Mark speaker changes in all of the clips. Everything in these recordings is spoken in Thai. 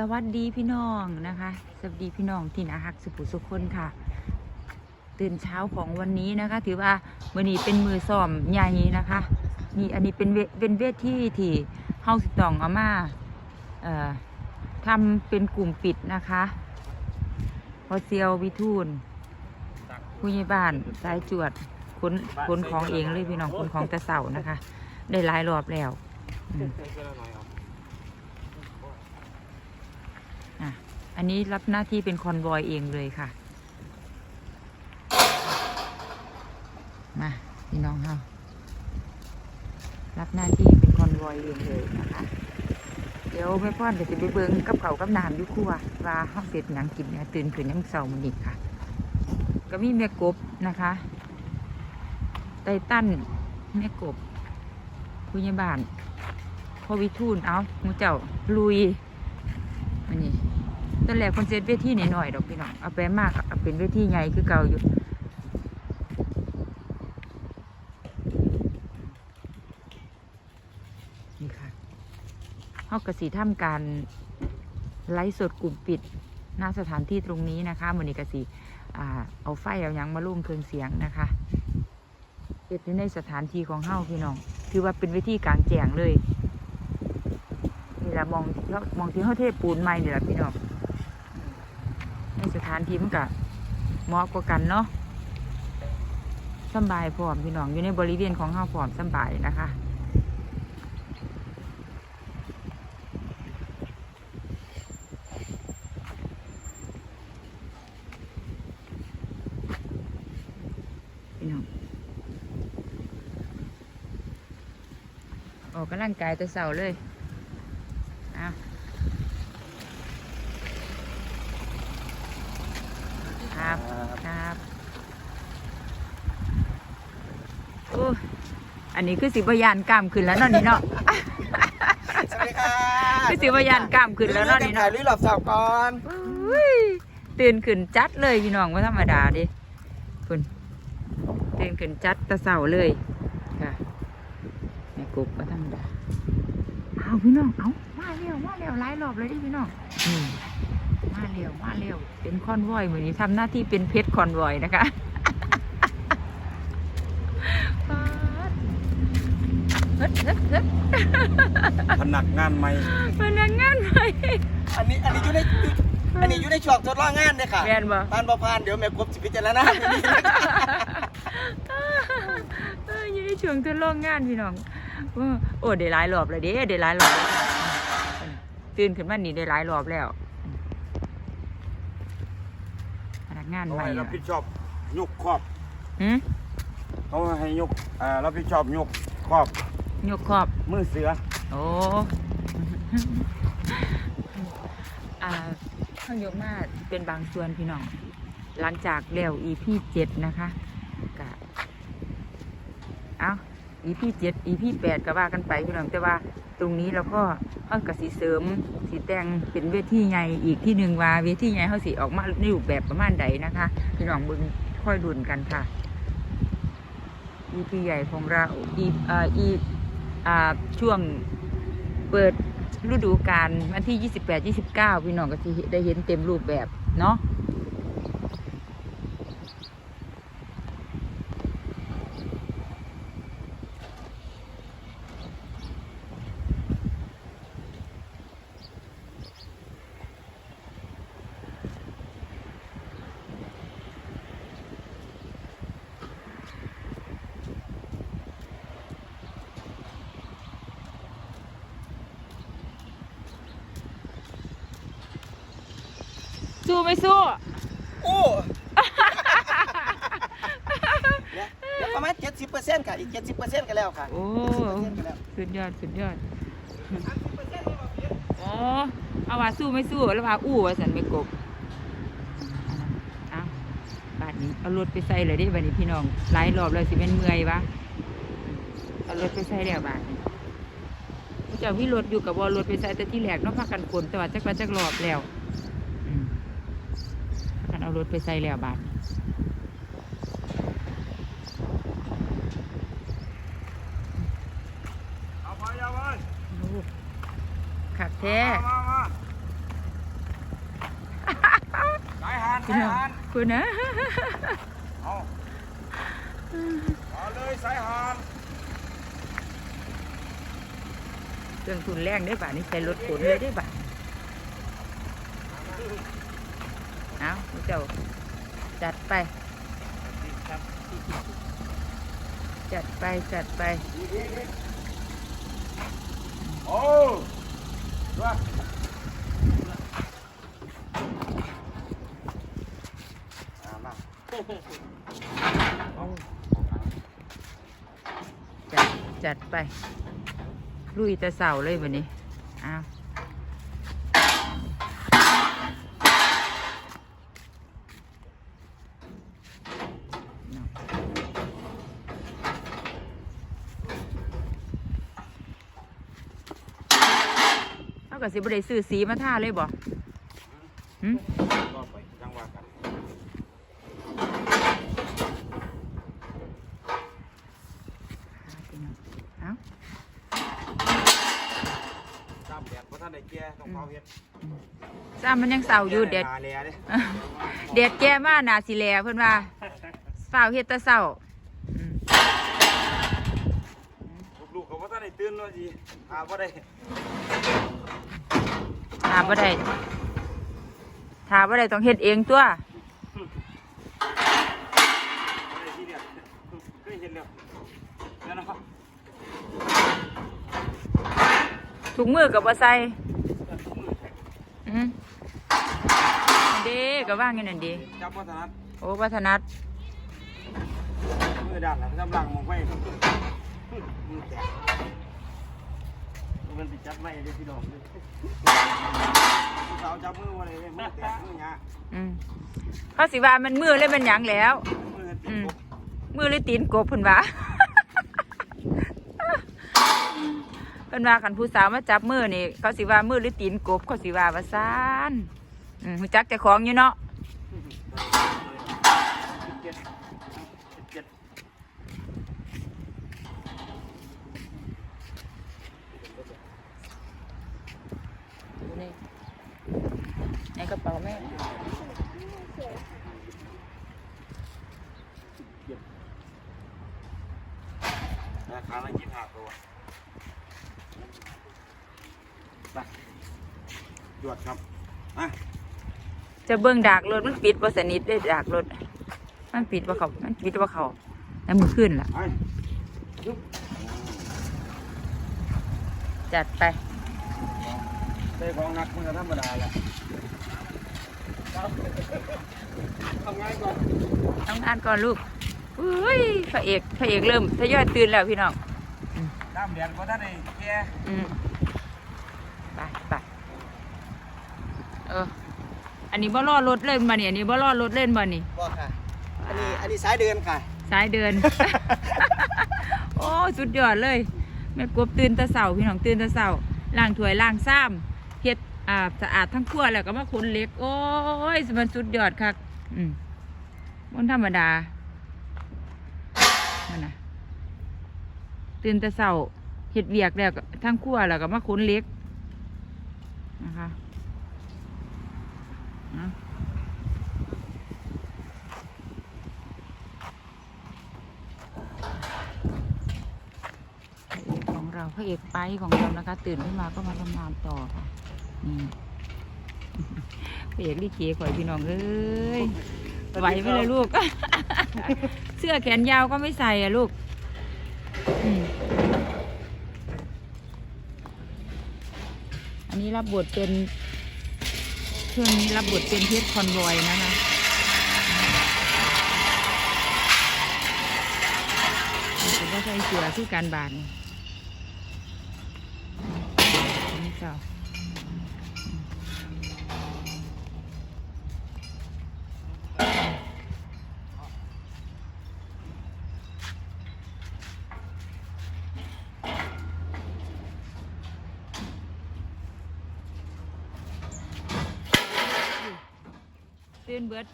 Speaker 1: สวัสดีพี่น้องนะคะ สวัสดีพี่น้องที่นาฮักสุภุสุคนค่ะ ตื่นเช้าของวันนี้นะคะ ถือว่าวันนี้เป็นมือซ้อมใหญ่นะคะนี่อันนี้เป็นเวเป็นเวทีที่เฮาสิต้องเอามาเอ่อทำเป็นกลุ่มปิดนะคะพอเซียววิทูลผู้ใหญ่บ้านสายจวดขนขนของเองเลยพี่น้องขนของตะเสานะคะ ได้หลายรอบแล้วอืม อันนี้รับหน้าที่เป็นคอนวอยเองเลยค่ะ มาพี่น้องเรารับหน้าที่เป็นคอนวอยเองเลยนะคะ เดี๋ยวแม่พ่อนเดี๋ยวจะไปเบิ้งกับเขากับน้ำยุคัวว่าห้องเสร็จหนังกินเนี่ยตื่นขึ้นยังเสามันอีกค่ะ ก็มีแม่กบนะคะไตตันแม่กบผู้ใหญ่บ้านพ่อวิทูลเอามูเจ้าลุย ตอนแรกคนเซตเวทีหน่อยๆดอกพี่น้องเอาไปมากเอาเป็นเวทีใหญ่คือเก่าอยู่นี่ค่ะเฮากสีทำการไลฟ์สดกลุ่มปิดหน้าสถานที่ตรงนี้นะคะมือนี้กสีอเอาไฟเอายังมาลุ่มเครื่องเสียงนะคะเปิดอยู่ในสถานที่ของเฮาพี่น้อง ถือว่าเป็นเวทีกลางแจ้งเลยนี่แหละมองที่เขามองที่เขาเทปูนใหม่นี่แหละพี่น้อง สถานที่มันก็เหมาะกว่ากันเนาะสบายพร้อมพี่น้องอยู่ในบริเวณของเฮาพร้อมสบายนะคะพี่น้องออกกำลังกายแต่เสาเลยเอาครับ ครับโอ้อั นนี้คือสิบยานกล้ามขึ้นแล้วเนาะนี่เนาะ
Speaker 2: สวัสดีค่ะ
Speaker 1: คือสิบยานกล้ามขึ้นแล้วเนาะนี่
Speaker 2: ถ่า
Speaker 1: เนาะ
Speaker 2: ยลุยหลอบสาวก่อน
Speaker 1: อุ้ยตื่นขึ้นจัดเลยพี่น้องว่าธรรมดาดิคุณตื่นขึ้นจัดแตะเสาเลยค่ะแม่กบว่าธรรมดาเอาพี่น้องเอามาเร็วมาเร็วหลายรอบเลยดิพี่น้องอืมมาเร็วมาเร็วเป็นคอนวอยเหมือนนี้ทำหน้าที่เป็นเพชรคอนวอยนะคะป๊าดเฮ็ดเฮ็ดเฮ็ด
Speaker 3: พนักงานใหม่
Speaker 1: พนักงานใหม่
Speaker 2: อันนี้อันนี้อยู่ในอันนี้อยู่ในช่วงทดลองงานเลยค่ะ
Speaker 1: แม่นบ่
Speaker 2: ผ่านบ่ผ่านเดี๋ยวแม่กบสิพิจารณาเดี๋ยวนี้นะคะ
Speaker 1: เอออยู่ในช่วงทดลองงานพี่น้องเออโอ้ได้หลายรอบเลยเด้ได้หลายรอบแล้วตื่นขึ้นมานี่ได้หลายรอบแล้วพนักงาน
Speaker 3: เขา
Speaker 1: ใหม่
Speaker 3: ให้
Speaker 1: เหร
Speaker 3: รั
Speaker 1: อบ
Speaker 3: ผิดชอบยกครอบ
Speaker 1: หืม
Speaker 3: เขาให้ยกอ่ารับผิดชอบยกครอบ
Speaker 1: ยกขอบ
Speaker 3: มือเสือ
Speaker 1: โอ้อ่าข้างยกมาเป็นบางส่วนพี่น้อง หลังจากแล้ว EP เจ็ดนะคะกะเอา EP เจ็ด EP แปดก็ว่ากันไปพี่น้องแต่ว่าตรงนี้เราก็เอากระสีเสริมสีแต่งเป็นเวทีใหญ่อีกที่หนึ่งว่าเวทีใหญ่เขาสีออกมาในรูปแบบประมาณใดนะคะ พี่น้องเบึงค่อยดุนกันค่ะ EP ใหญ่ของเราอีเอ่ออีอ่า ช่วงเปิดฤดูกาลวันที่ 28 29 พี่น้องก็จะได้เห็นเต็มรูปแบบเนาะ สู้ไม่สู้
Speaker 2: โอ้เดี๋ ยวประมาณ70%ค่ะ อีก70%กันแล้วค่ะ
Speaker 1: โอ้
Speaker 2: 70%กันแล้ว
Speaker 1: สุดยอดสุดยอดอ๋อเอาว่าสู้ไม่สู้แล้วว่าอู้ว่าสันไม่กบเอาบาดนี้เอารถไปใส่เลยดิบาดนี้พี่น้องหลายรอบเลยสิเป็นเมื่อยวะเอารถไปใส่แล้วบาดนี้เจ้าพี่รถอยู่กับวอรถไปใส่แต่ที่แรกเน้องพักกันฝนแต่ว่าจักว่าจักรอบแล้วอืมพากันเอารถไปใส่แล้วบาดนี้
Speaker 3: เอาไปเอาไป
Speaker 1: โอ้ขักแท้
Speaker 3: มามามา
Speaker 1: พี่น้องคุณนะ
Speaker 3: เอาเอาเลยสายหาน
Speaker 1: เครื่องทุนแรงได้ป่ะนี่ใส่รถขนเลยได้ป่ะเอาเจ้าจัดไป จัดไป จัดไป
Speaker 3: โอ้
Speaker 1: จัดจัดไป ลุยแตะเสาเลยวันนี้ อ้าว กับสิบได้ซื้อสีมาท่าเลยบ่หืม
Speaker 3: ก็ไปจังหวะกัน
Speaker 1: เอา
Speaker 3: ตามแดดเพราะท่านได้แก่ต้องเผาเห็ด
Speaker 1: ซ้ำมันยังเสาอยู่เด็ด
Speaker 3: แลเด็
Speaker 1: ดแก่มากนาสิแลเพิ่นว่าฝ้าเฮ็ดแตะเศร้า
Speaker 3: ลูกๆก็เพราะท่านได้ตื่นว่าสิหาบ่ได้า
Speaker 1: มบ่ได้ถามบ่ได้ต้องเฮ็ดเองตัว
Speaker 3: บ่ได้ที่เนี่ยเคยเห็นแล้วแล้วเนาะ
Speaker 1: ถุงมือกับบ่ใส่อืมอันเด้ก็ว่างอย่างนั้นเด้
Speaker 3: จับบ่ถนัด
Speaker 1: โอ้วัฒนัด
Speaker 3: มือด้านหลังจำหลังมองไปมือแตก มันสิจับไม่ได้พี่น้องเลยผู้สาวจับมือมาเลยมือแตกมือหยา
Speaker 1: อืมเขาสิว่ามันมือเลยมันหยังแล้ว
Speaker 3: มือติดกบ
Speaker 1: มือหรือตีนกบเพิ่นว่า เพิ่นว่าคันผู้สาวมาจับมือนี่เขาสิว่ามือหรือตีนกบเขาสิว่าว่าซ่านอืมรู้จักเจ้าของอยู่เนาะ
Speaker 3: สิบเจ็ดสิบเจ็ด
Speaker 1: นี่ในกระเป๋า แม่
Speaker 3: ราคาละยี่สิบห้าตัวไปหยวดครับอะ
Speaker 1: จะเบิ่งดากรถมันปิดบ่สนิทได้ดากรถ มันปิดบ่เขา มันปิดบ่เขา แล้วมือขึ้นล่ะ
Speaker 3: ไปยุบ
Speaker 1: จัดไป
Speaker 3: ได้ของหนักมันก็ธรรมดาแหละ ทำงานก่อน
Speaker 1: ต้องอ่านก่อนลูกอุ้ยพระเอกพระเอกเริ่มทยอยตื่นแล้วพี่น้อง
Speaker 3: น้ำแดดเพราะท่านได้แก่
Speaker 1: อืมไปไปเออ อันนี้บ่รอรถเล่นมาเนี่ยอันนี้บ่รอรถเล่นมานี่
Speaker 2: บ่ค่ะ อันนี้อันนี้สายเดินค่ะ
Speaker 1: สายเดิน โอ้สุดยอดเลยแม่กบตื่นแตะเสาพี่น้องตื่นแตะเสาล้างถ้วยล้างซ้ำเฮ็ด อาสะอาดทั้งครัวแล้วก็มาขนเล็ก โอ้ยมันสุดยอดคักอืมมันธรรมดานั่นนะตื่นแต่เสาเฮ็ดเวียกแล้วก็ทั้งครัวแล้วก็มาขนเล็กนะคะพระเอกของเราพระเอกไปของเรานะคะ ตื่นขึ้นมาก็มาทำงานต่อค่ะ เอกลิเกข่อยพี่น้องเอ้ยไหวไหมเลยลูก เสื้อแขนยาวก็ไม่ใส่อะลูกอืมอันนี้รับบทเป็นเครื่องนี้รับบทเป็นเพชรคอนวอยนะคะผมก็ใส่เสื้อที่การบานนี่เจ้า ตื่นเบิด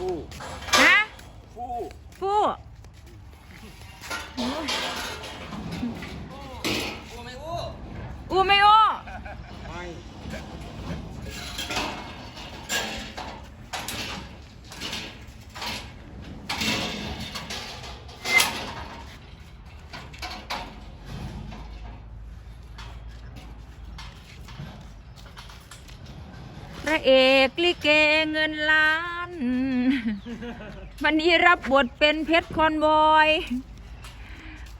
Speaker 3: ฟู่
Speaker 1: ฟู้โอ้ย
Speaker 2: โอ้ไม่อู้
Speaker 1: อูไม่โอ้
Speaker 3: ไม่
Speaker 1: พ ระเอกลิเกเงินล้าน วันนี้รับบทเป็นเพชรคอนบอย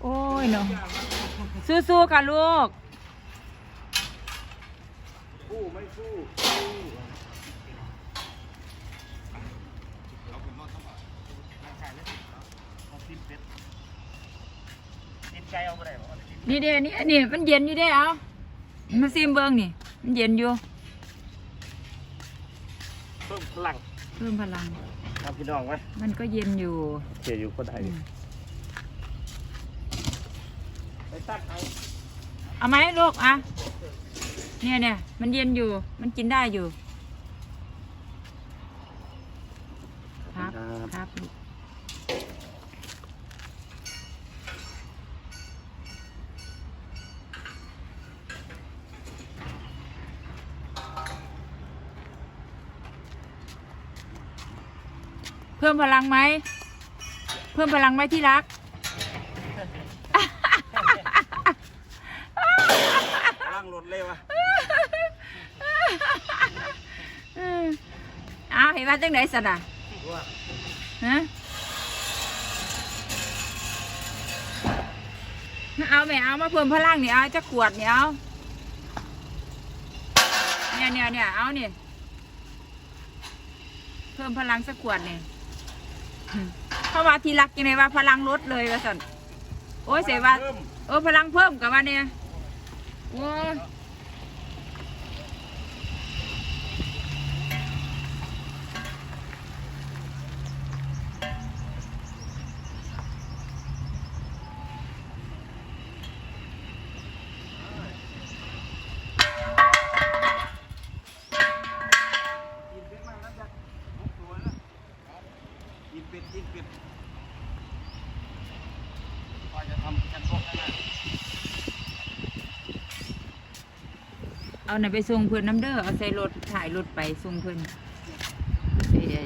Speaker 1: โอ้ยเนาะสู้ๆค่ะลูก
Speaker 3: ฟู่ไม่ฟู่
Speaker 1: นี่เด้นี่นี่มันเย็นอยู่เด้เอามาซิมเบิงนี่ มันเย็นอยู่
Speaker 3: เพิ่มพลัง
Speaker 1: เพิ่มพลัง
Speaker 3: ครับพี่น้องไว้
Speaker 1: มันก็เย็นอยู่
Speaker 3: เขียอยู่ก็ได้ไปตัดเอา
Speaker 1: เอาไหมลูกอะเนี่ยเนี่ยมันเย็นอยู่ มันกินได้อยู่ ครับ ครับลูกเพิ่มพลังไหม เพิ่มพลังไหมที่รัก
Speaker 3: พลังรถเลยวะ
Speaker 1: อืมเอาเห็นว่าจังไหนสัตว์อะฮะเอาไหมเอามาเพิ่มพลังเนี่ยเอาจะขวดเนี่ยเอาเนี่ยเนี่ยเนี่ยเอาเนี่ยเพิ่มพลังสักขวดเนี่ย เพราะว่าทีรักยังไงว่าพลังลดเลยว่าสันโอ้ยเสียว่า
Speaker 3: เพิ่ม
Speaker 1: เออพลังเพิ่มกับว่าเนี่ยโอ้ย
Speaker 3: เอา
Speaker 1: ไหนไปส่งเพื่อนน้ำเด้อเอาใส่รถถ่ายรถไปส่งเพื่อนไอ้ไอ้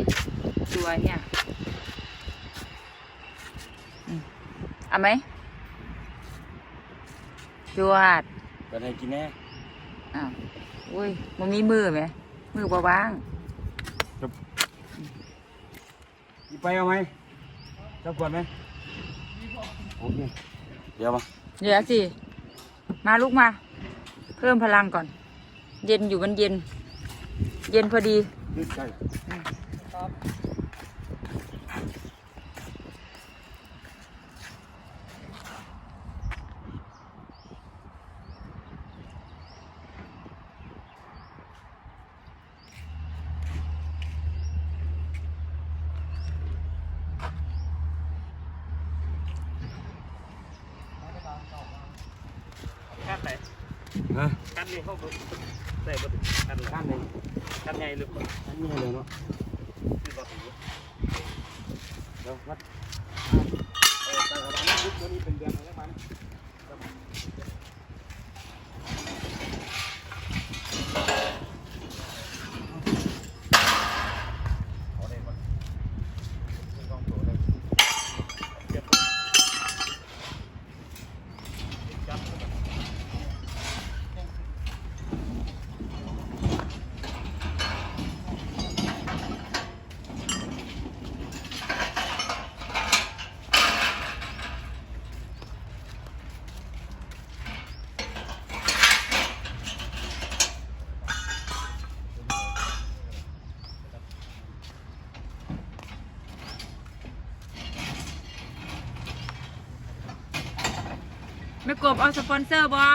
Speaker 1: ตัวเนี่ยอืมเอาไหมจวด
Speaker 3: เป็นไงกินแน่
Speaker 1: อ้าวอุ้ยมันมีมือไหมมือบ่ว่าง
Speaker 3: กินไปเอาไหมจะปวดไหมโอเคเดี๋ยวมา
Speaker 1: เดี๋ยวสิมาลูกมา เพิ่มพลังก่อน เย็นอยู่มันเย็น เย็นพอดี
Speaker 3: ดึกใจ
Speaker 4: กันไหน
Speaker 3: ฮะ
Speaker 4: กันนี่เขาบ่ ใส่บ่ถึงกัน
Speaker 3: ก้านหนึ่ง
Speaker 4: กันใหญ่หรือเปล่า
Speaker 3: อันนี้เลยเนาะ
Speaker 4: คือบ่ถึง
Speaker 3: เดี๋ยววัดเออไปกับอันนี้ตัวนี้เป็นเดือนอะไรมาเนี่ยเอาได้ปะไม่ต้องตัวเลย
Speaker 4: เก็บจับ
Speaker 1: ไม่ กบเอาสปอนเซอร์บอ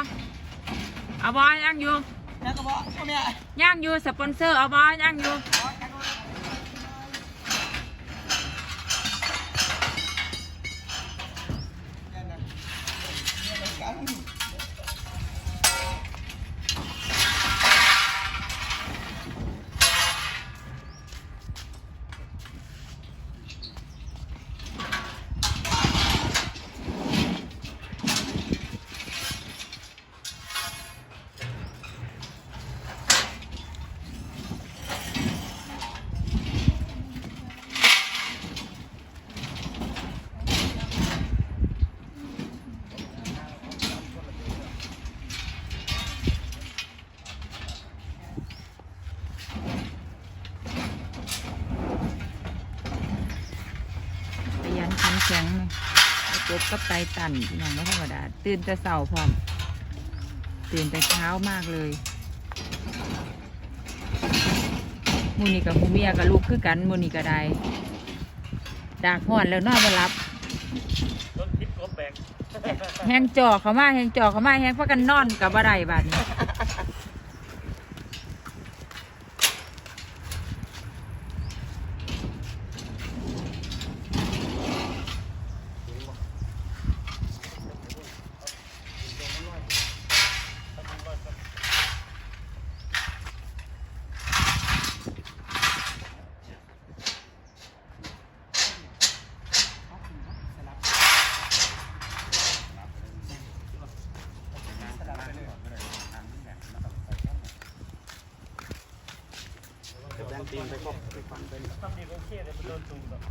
Speaker 1: เอาบอย่างอยู่
Speaker 2: แล้วก็บอกพ่อแม่
Speaker 1: ย่างอยู่สปอนเซอร์เอาบอย่างอยู่ จบกับไตตันพี่น้องไม่ธรรมดาตื่นแต่เสาพร้อม ตื่นแต่เช้ามากเลยมูนี่กับมูเมียกับลูกคือกันมูนี่ก็ได้ดากห่อนแล้วนอนมารับ
Speaker 4: ต้นพิษกบแบก
Speaker 1: แหงจอเขามาแหงจอเขามาแหงพักกันนอนกับอะไรบาดนี้
Speaker 2: แบงตีนไปก็ไปฟังเป็น
Speaker 4: ทำดีโอเค เลย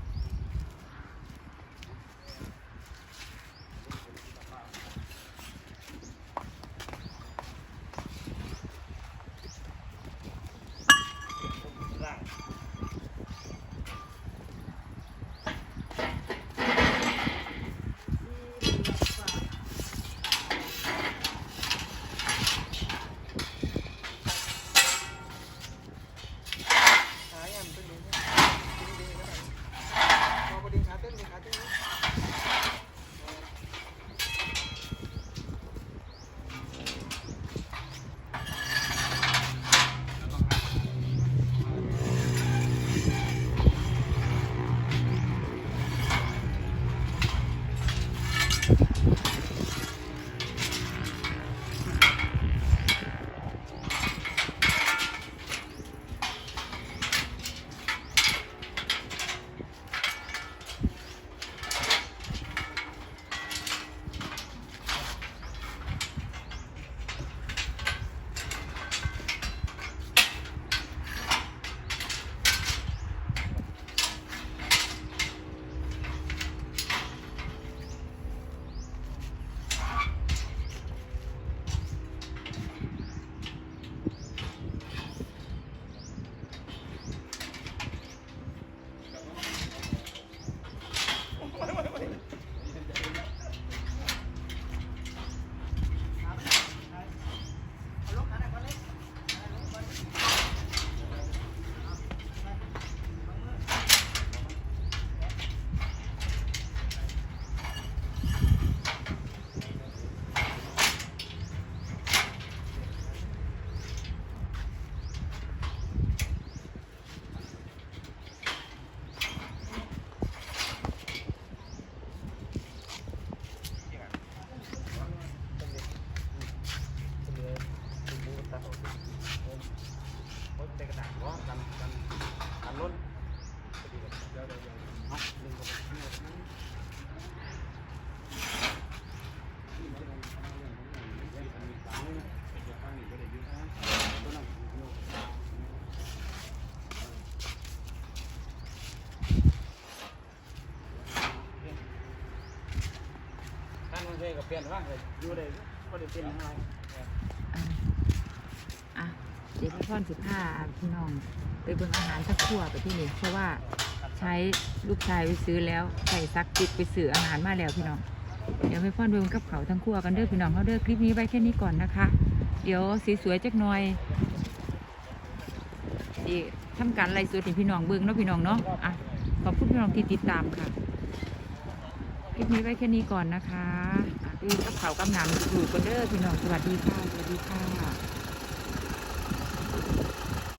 Speaker 4: มัน
Speaker 2: เค
Speaker 3: ยกับเปลี่ยนว่างเลยอยู่ได้ก็ได้เป็นอะไร
Speaker 1: อะเดี๋ยวพี่พ่อนสิบห้าพี่น้องไปเบิ่งอาหารสักครัวไปที่นี่เพราะว่าใช้ลูกชายไปซื้อแล้วใส่ซักจิกไปซื้ออาหารมาแล้วพี่น้อง เดี๋ยวไม่พ่อนไปเบิ่งกับเขาทั้งครัวกันเด้อพี่น้องเขาเด้อคลิปนี้ไว้แค่นี้ก่อนนะคะ เดี๋ยวสีสวยๆจักหน่อยสิทำการไล่สดให้พี่น้องเบิ่งเนาะพี่น้องเนาะอะขอบคุณพี่น้องที่ติดตามค่ะ คลิปนี้ไว้แค่นี้ก่อนนะคะอะไปเบิ่งกับเขาวกำหนังอยู่กันเด้อพี่น้องสวัสดีค่ะสวัสดีค่ะ